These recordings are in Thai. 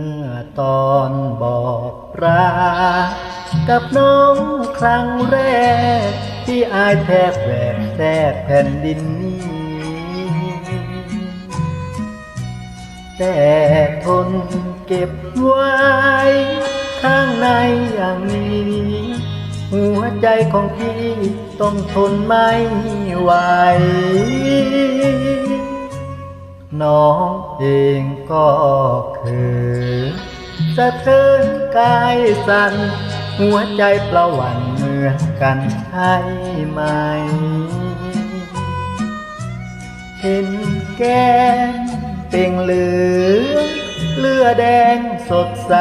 อตอนบอกรากับน้องครั้งแรก ที่อายแทบแหวกแทบแผ่นดินนี้แต่ทนเก็บไว้ ข้างในอย่างนี้ หัวใจของพี่ต้องทนไม่ไหว น้องเองก็คือสะเทือนกายสั่นหัวใจประหวันเหมือนกันใช่ไหม เห็นแก้มเป่งเหลืองเลือแดงสดใส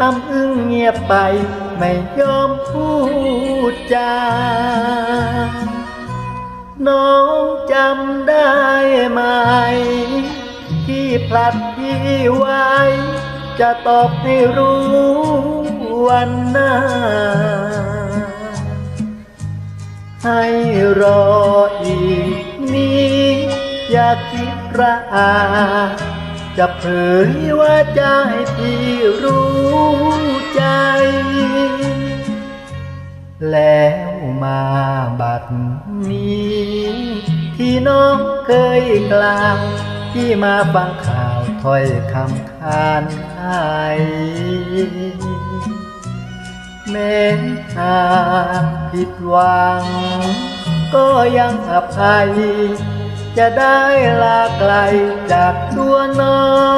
อำอึ้งเงียบไปไม่ยอมพูดจา น้องจำได้ไหม ที่พลัดพี่ไว้ จะตอบให้รู้วันหน้า ให้รออีกนี้อย่าคิดระอาจะเผยว่าใจที่รู้ใจ แล้วมาบัดนี้ ที่น้องเคยกล่าวที่มาฟังข่าว ถ้อยคำคานไอแม้หากผิดหวัง ก็ยังอภัย จะได้ลาไกลจากตัวน้อง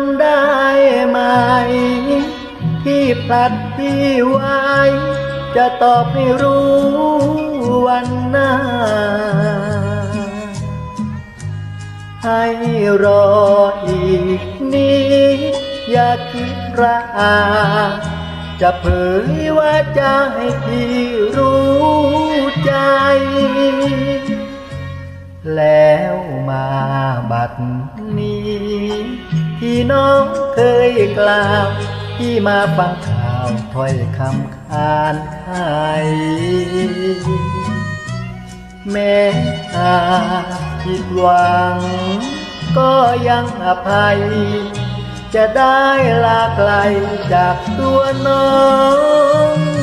ำได้ไหม ที่พลัดพี่ไว้ จะตอบให้รู้วันหน้า ให้รออีกนี้อย่าคิดระอาจะเผยว่าจะให้พี่รู้ใจ แล้วมาบัดนี้ ที่น้องเคยกล่าวที่มาฟังข่าวถ้อยคำคานไขแม้อาจผิดหวัง ก็ยังอภัย จะได้ลาไกลจากตัวน้อง